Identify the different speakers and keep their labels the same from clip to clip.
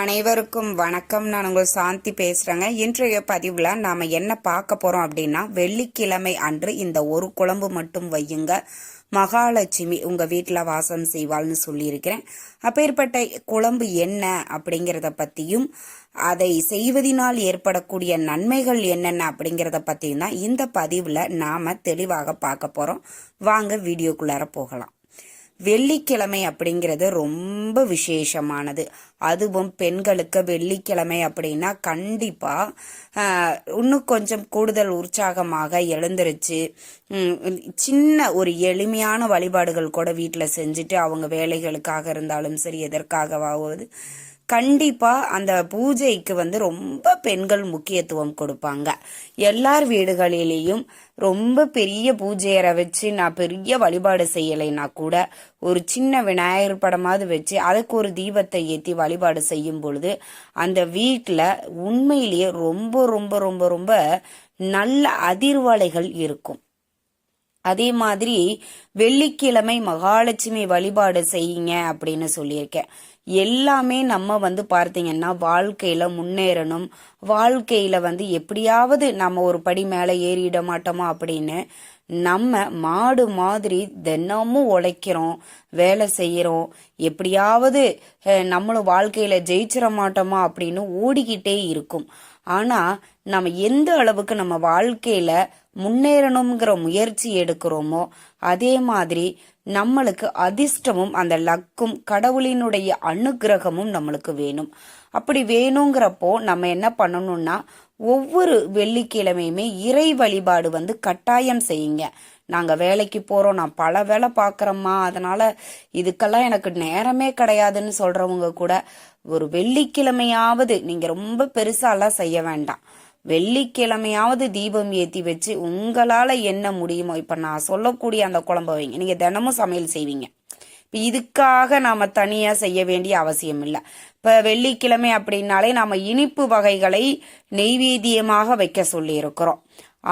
Speaker 1: அனைவருக்கும் வணக்கம். நான் உங்கள் சாந்தி பேசுகிறேங்க இன்றைய பதிவில் நாம் என்ன பார்க்க போகிறோம் அப்படின்னா வெள்ளிக்கிழமை அன்று இந்த ஒரு குழம்பு மட்டும் வையுங்க. மகாலட்சுமி உங்கள் வீட்டில் வாசம் செய்வாள்னு சொல்லியிருக்கிறேன். அப்பேற்பட்ட குழம்பு என்ன அப்படிங்கிறத பற்றியும் அதை செய்வதனால் ஏற்படக்கூடிய நன்மைகள் என்னென்ன அப்படிங்கிறத பற்றியும் தான் இந்த பதிவில் நாம் தெளிவாக பார்க்க போகிறோம் வாங்க வீடியோக்குள்ளார போகலாம். வெள்ளிக்கிழமை அப்படிங்கிறது ரொம்ப விசேஷமானது. அதுவும் பெண்களுக்கு வெள்ளிக்கிழமை அப்படின்னா கண்டிப்பாக இன்னும் கொஞ்சம் கூடுதல் உற்சாகமாக எழுந்திருச்சு சின்ன ஒரு எளிமையான வழிபாடுகள் கூட வீட்டில் செஞ்சுட்டு அவங்க வேலைகளுக்காக இருந்தாலும் சரி எதற்காகவாவது கண்டிப்பாக அந்த பூஜைக்கு வந்து ரொம்ப பெண்கள் முக்கியத்துவம் கொடுப்பாங்க. எல்லார் வீடுகளிலேயும் ரொம்ப பெரிய பூஜையரை வச்சு நான் பெரிய வழிபாடு செய்யலைன்னா கூட ஒரு சின்ன விநாயகர் படமாவது வச்சு அதுக்கு ஒரு தீபத்தை ஏற்றி வழிபாடு செய்யும் பொழுது அந்த வீட்டில் உண்மையிலேயே ரொம்ப ரொம்ப ரொம்ப ரொம்ப நல்ல அதிர்வலைகள் இருக்கும். அதே மாதிரி வெள்ளிக்கிழமை மகாலட்சுமி வழிபாடு செய்யுங்க அப்படின்னு சொல்லியிருக்கேன். எல்லாமே நம்ம வந்து பார்த்தீங்கன்னா வாழ்க்கையில முன்னேறணும். வாழ்க்கையில வந்து எப்படியாவது நம்ம ஒரு படி மேலே ஏறிட மாட்டோமா அப்படின்னு நம்ம மாடு மாதிரி தினமும் உழைக்கிறோம் வேலை செய்கிறோம் எப்படியாவது நம்மளும் வாழ்க்கையில ஜெயிச்சிட மாட்டோமா அப்படின்னு ஓடிக்கிட்டே இருக்கும். ஆனா நம்ம எந்த அளவுக்கு நம்ம வாழ்க்கையில முன்னேறணுங்கிற முயற்சி எடுக்கிறோமோ அதே மாதிரி நம்மளுக்கு அதிர்ஷ்டமும் அந்த லக்கும் கடவுளினுடைய அனுக்கிரகமும் நம்மளுக்கு வேணும். அப்படி வேணுங்கிறப்போ நம்ம என்ன பண்ணணும்னா ஒவ்வொரு வெள்ளிக்கிழமையுமே இறை வழிபாடு வந்து கட்டாயம் செய்யுங்க. நாங்கள் வேலைக்கு போகிறோம் நான் பல வேலை பார்க்குறோம்மா அதனால் இதுக்கெல்லாம் எனக்கு நேரமே கிடையாதுன்னு சொல்கிறவங்க கூட ஒரு வெள்ளிக்கிழமையாவது நீங்கள் ரொம்ப பெருசாலாம் செய்ய வேண்டாம். வெள்ளிக்கிழமையாவது தீபம் ஏற்றி வச்சு உங்களால் என்ன முடியுமோ இப்போ நான் சொல்லக்கூடிய அந்த குழம்பு வைங்க. நீங்கள் தினமும் சமையல் செய்வீங்க. இப்போ இதுக்காக நாம் தனியாக செய்ய வேண்டிய அவசியம் இல்லை. இப்போ வெள்ளிக்கிழமை அப்படின்னாலே நாம் இனிப்பு வகைகளை நெய்வேத்தியமாக வைக்க சொல்லியிருக்கிறோம்.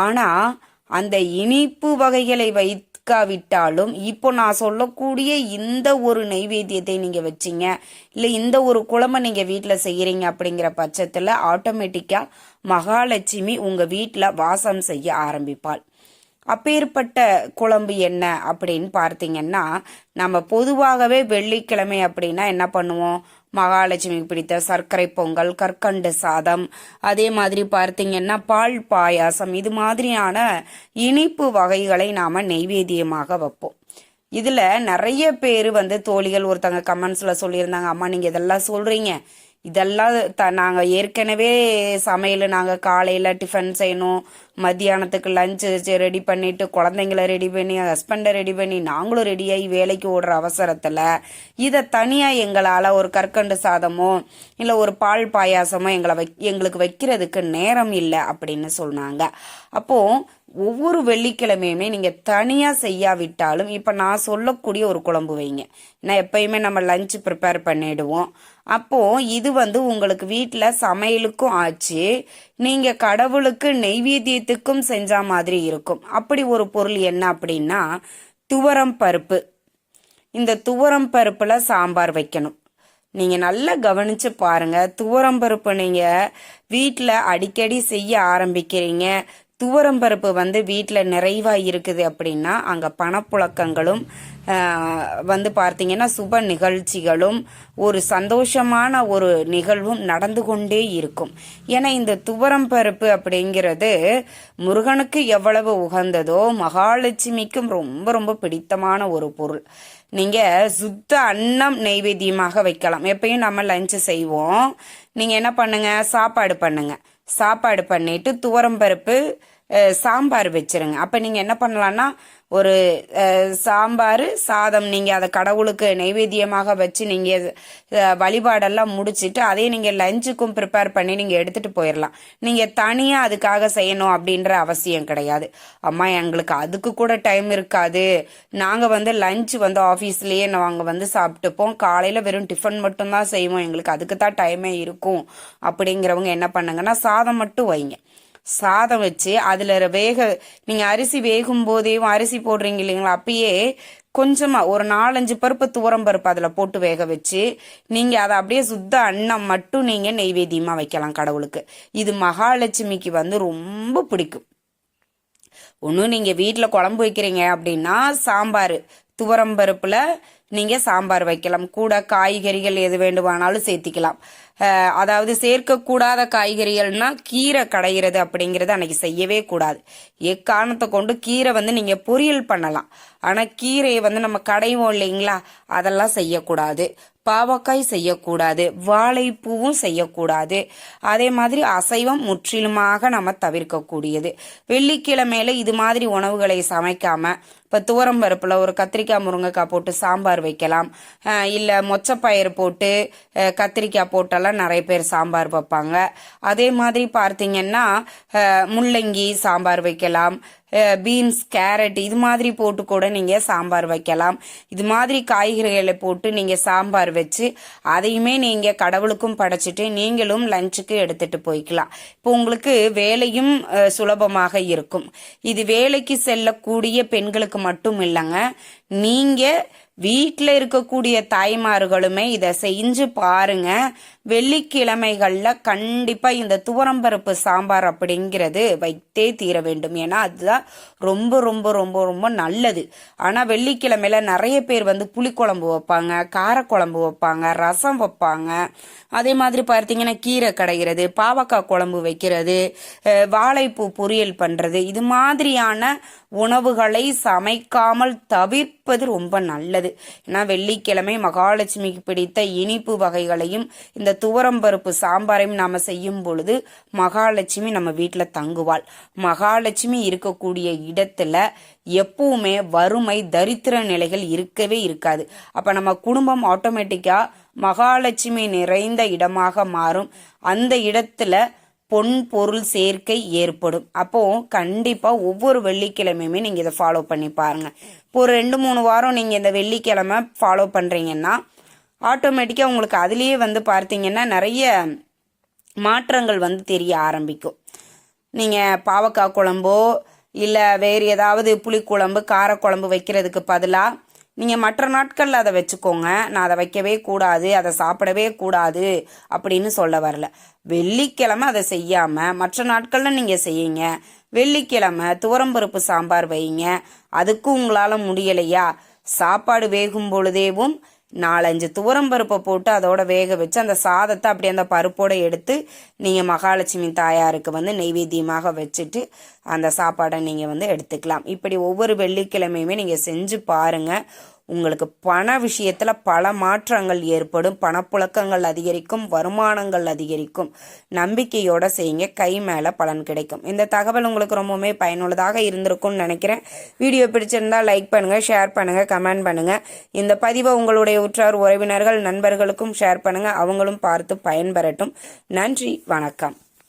Speaker 1: ஆனால் அந்த இனிப்பு வகைகளை வைக்காவிட்டாலும் இப்போ நான் சொல்லக்கூடிய இந்த ஒரு நெய்வேத்தியத்தை நீங்கள் வச்சிங்க இல்லை இந்த ஒரு குழம்பை நீங்கள் வீட்டில் செய்கிறீங்க அப்படிங்கிற பட்சத்தில் ஆட்டோமேட்டிக்காக மகாலட்சுமி உங்கள் வீட்டில் வாசம் செய்ய ஆரம்பிப்பாள். அப்பேற்பட்ட குழம்பு என்ன அப்படின்னு பார்த்தீங்கன்னா நம்ம பொதுவாகவே வெள்ளிக்கிழமை அப்படின்னா என்ன பண்ணுவோம்? மகாலட்சுமிக்கு பிடித்த சர்க்கரை பொங்கல் கற்கண்டு சாதம். அதே மாதிரி பார்த்தீங்கன்னா பால் பாயாசம். இது மாதிரியான இனிப்பு வகைகளை நாம நெய்வேத்தியமாக வைப்போம். இதுல நிறைய பேர் வந்து தோழிகள் ஒருத்தங்க கமெண்ட்ஸ்ல சொல்லியிருந்தாங்க அம்மா நீங்க இதெல்லாம் சொல்றீங்க. இதெல்லாம் த நாங்கள் ஏற்கனவே சமையல் நாங்கள் காலையில் டிஃபன் செய்யணும் மத்தியானத்துக்கு லஞ்சு ரெடி பண்ணிட்டு குழந்தைங்கள ரெடி பண்ணி ஹஸ்பண்டை ரெடி பண்ணி நாங்களும் ரெடியாகி வேலைக்கு ஓடுற அவசரத்தில் இதை தனியாக எங்களால் ஒரு கற்கண்டு சாதமோ இல்லை ஒரு பால் பாயாசமோ எங்களை வை எங்களுக்கு வைக்கிறதுக்கு நேரம் இல்லை அப்படின்னு சொன்னாங்க. அப்போது ஒவ்வொரு வெள்ளிக்கிழமையுமே நீங்கள் தனியாக செய்யாவிட்டாலும் இப்போ நான் சொல்லக்கூடிய ஒரு குழம்பு வைங்க. நான் எப்பயுமே நம்ம லஞ்ச் ப்ரிப்பேர் பண்ணிடுவோம். அப்போது இது வந்து உங்களுக்கு வீட்டில் சமையலுக்கும் ஆச்சு. நீங்கள் கடவுளுக்கு நெய்வேத்தியத்துக்கும் செஞ்ச மாதிரி இருக்கும். அப்படி ஒரு பொருள் என்ன அப்படின்னா துவரம் பருப்பு. இந்த துவரம் பருப்பில் சாம்பார் வைக்கணும். நீங்கள் நல்லா கவனிச்சு பாருங்கள் துவரம் பருப்பு நீங்கள் வீட்டில் அடிக்கடி செய்ய ஆரம்பிக்கிறீங்க. துவரம் பருப்பு வந்து வீட்டில் நிறைவாக இருக்குது அப்படின்னா அங்கே பணப்புழக்கங்களும் வந்து பார்த்தீங்கன்னா சுப நிகழ்ச்சிகளும் ஒரு சந்தோஷமான ஒரு நிகழ்வும் நடந்து கொண்டே இருக்கும். ஏன்னா இந்த துவரம் பருப்பு அப்படிங்கிறது முருகனுக்கு எவ்வளவு உகந்ததோ மகாலட்சுமிக்கும் ரொம்ப ரொம்ப பிடித்தமான ஒரு பொருள். நீங்கள் சுத்த அன்னம் நெய்வேத்தியமாக வைக்கலாம். எப்பயும் நம்ம லஞ்சு செய்வோம். நீங்கள் என்ன பண்ணுங்க? சாப்பாடு பண்ணுங்க. சாப்பாடு பண்ணிட்டு துவரம் பருப்பு சாம்பார் வச்சிருங்க. அப்போ நீங்கள் என்ன பண்ணலான்னா ஒரு சாம்பார் சாதம் நீங்கள் அதை கடவுளுக்கு நைவேத்தியமாக வச்சு நீங்கள் வழிபாடெல்லாம் முடிச்சுட்டு அதே நீங்கள் லஞ்சுக்கும் ப்ரிப்பேர் பண்ணி நீங்கள் எடுத்துகிட்டு போயிடலாம் நீங்கள் தனியாக அதுக்காக செய்யணும் அப்படின்ற அவசியம் கிடையாது. அம்மா எங்களுக்கு அதுக்கு கூட டைம் இருக்காது. நாங்கள் வந்து லஞ்ச் வந்து ஆஃபீஸ்லேயே நாங்கள் வந்து சாப்பிட்டுப்போம். காலையில் வெறும் டிஃபன் மட்டும்தான் செய்வோம். எங்களுக்கு அதுக்கு தான் டைமே இருக்கும். அப்படிங்கிறவங்க என்ன பண்ணுங்கன்னா சாதம் மட்டும் வைங்க. சாதம் வச்சு அதில் வேக நீங்கள் அரிசி வேகும் போதையும் அரிசி போடுறீங்க இல்லைங்களா அப்பயே கொஞ்சமாக ஒரு நாலஞ்சு பருப்பு துவரம் பருப்பு அதில் போட்டு வேக வச்சு நீங்கள் அதை அப்படியே சுத்த அன்னம் மட்டும் நீங்கள் நெய்வேத்தியமாக வைக்கலாம் கடவுளுக்கு. இது மகாலட்சுமிக்கு வந்து ரொம்ப பிடிக்கும். ஒன்றும் நீங்கள் வீட்டில் குழம்பு வைக்கிறீங்க அப்படின்னா சாம்பார் துவரம் பருப்பில் நீங்கள் சாம்பார் வைக்கலாம். கூட காய்கறிகள் எது வேண்டுமானாலும் சேர்த்திக்கலாம். அதாவது சேர்க்கக்கூடாத காய்கறிகள்னால் கீரை கடையிறது அப்படிங்கிறது அன்னைக்கு செய்யவே கூடாது. எக்காரணத்தை கொண்டு கீரை வந்து நீங்கள் பொரியல் பண்ணலாம். ஆனால் கீரையை வந்து நம்ம கடைவோம் இல்லைங்களா? அதெல்லாம் செய்யக்கூடாது. பாவக்காய் செய்யக்கூடாது. வாழைப்பூவும் செய்யக்கூடாது. அதே மாதிரி அசைவம் முற்றிலுமாக நம்ம தவிர்க்கக்கூடியது. வெள்ளிக்கிழமையில இது மாதிரி உணவுகளை சமைக்காம இப்போ துவரம் பருப்பில் ஒரு கத்திரிக்காய் முருங்கைக்காய் போட்டு சாம்பார் வைக்கலாம். இல்லை மொச்சப்பயிறு போட்டு கத்திரிக்காய் போட்டெல்லாம் நிறைய பேர் சாம்பார் வைப்பாங்க. அதே மாதிரி பார்த்தீங்கன்னா முள்ளங்கி சாம்பார் வைக்கலாம். பீன்ஸ் கேரட் இது மாதிரி போட்டு கூட நீங்கள் சாம்பார் வைக்கலாம். இது மாதிரி காய்கறிகளை போட்டு நீங்கள் சாம்பார் வச்சு அதையுமே நீங்கள் கடவுளுக்கும் படைச்சிட்டு நீங்களும் லஞ்சுக்கு எடுத்துட்டு போய்க்கலாம். இப்போ உங்களுக்கு வேலையும் சுலபமாக இருக்கும். இது வேலைக்கு செல்லக்கூடிய பெண்களுக்கு மட்டும் இல்லைங்க. நீங்கள் வீட்டில் இருக்கக்கூடிய தாய்மார்களுமே இதை செஞ்சு பாருங்க. வெள்ளிக்கிழமைகளில் கண்டிப்பாக இந்த துவரம்பருப்பு சாம்பார் அப்படிங்கிறது வைத்தே தீர வேண்டும். ஏன்னா அதுதான் ரொம்ப ரொம்ப ரொம்ப ரொம்ப நல்லது. ஆனால் வெள்ளிக்கிழமையில நிறைய பேர் வந்து புளிக்குழம்பு வைப்பாங்க காரக்குழம்பு வைப்பாங்க ரசம் வைப்பாங்க. அதே மாதிரி பார்த்தீங்கன்னா கீரை கடைகிறது பாவக்காய் குழம்பு வைக்கிறது வாழைப்பூ பொரியல் பண்ணுறது இது மாதிரியான உணவுகளை சமைக்காமல் தவிர்ப்பது ரொம்ப நல்லது. ஏன்னா வெள்ளிக்கிழமை மகாலட்சுமிக்கு பிடித்த இனிப்பு வகைகளையும் இந்த துவரம்பருப்பு சாம்பாரையும் நாம் செய்யும் பொழுது மகாலட்சுமி நம்ம வீட்டில் தங்குவாள். மகாலட்சுமி இருக்கக்கூடிய இடத்துல எப்பவுமே வறுமை தரித்திர நிலைகள் இருக்கவே இருக்காது. அப்ப நம்ம குடும்பம் ஆட்டோமேட்டிக்கா மகாலட்சுமி நிறைந்த இடமாக மாறும். அந்த இடத்துல பொன் பொருள் சேர்க்கை ஏற்படும். அப்போ கண்டிப்பா ஒவ்வொரு வெள்ளிக்கிழமையுமே நீங்க இதை ஃபாலோ பண்ணி பாருங்க. இப்போ ஒரு ரெண்டு மூணு வாரம் நீங்க இந்த வெள்ளிக்கிழமை ஃபாலோ பண்றீங்கன்னா ஆட்டோமேட்டிக்கா உங்களுக்கு அதுலயே வந்து பார்த்தீங்கன்னா நிறைய மாற்றங்கள் வந்து தெரிய ஆரம்பிக்கும். நீங்கள் பாவக்காய் குழம்போ இல்லை வேறு ஏதாவது புளிக்குழம்பு காரக்குழம்பு வைக்கிறதுக்கு பதிலாக நீங்கள் மற்ற நாட்களில் அதை வச்சுக்கோங்க. நான் அதை வைக்கவே கூடாது அதை சாப்பிடவே கூடாது அப்படின்னு சொல்ல வரல. வெள்ளிக்கிழமை அதை செய்யாமல் மற்ற நாட்களில் நீங்கள் செய்யுங்க. வெள்ளிக்கிழமை துவரம்பருப்பு சாம்பார் வைங்க. அதுக்கும் உங்களால் முடியலையா? சாப்பாடு வேகும் பொழுதேவும் நாலஞ்சு துவரம் பருப்பை போட்டு அதோட வேக வச்சு அந்த சாதத்தை அப்படியே அந்த பருப்போட எடுத்து நீங்கள் மகாலட்சுமி தாயாருக்கு வந்து நெய்வேத்தியமாக வச்சுட்டு அந்த சாப்பாடை நீங்கள் வந்து எடுத்துக்கலாம். இப்படி ஒவ்வொரு வெள்ளிக்கிழமையுமே நீங்கள் செஞ்சு பாருங்க. உங்களுக்கு பண விஷயத்தில் பல மாற்றங்கள் ஏற்படும் பணப்புழக்கங்கள் அதிகரிக்கும் வருமானங்கள் அதிகரிக்கும். நம்பிக்கையோடு செய்யுங்க கை மேலே பலன் கிடைக்கும். இந்த தகவல் உங்களுக்கு ரொம்பவுமே பயனுள்ளதாக இருந்திருக்கும்னு நினைக்கிறேன். வீடியோ பிடிச்சிருந்தால் லைக் பண்ணுங்கள் ஷேர் பண்ணுங்கள் கமெண்ட் பண்ணுங்கள் இந்த பதிவை உங்களுடைய உற்றார் உறவினர்கள் நண்பர்களுக்கும் ஷேர் பண்ணுங்கள் அவங்களும் பார்த்து பயன்பெறட்டும். நன்றி வணக்கம்.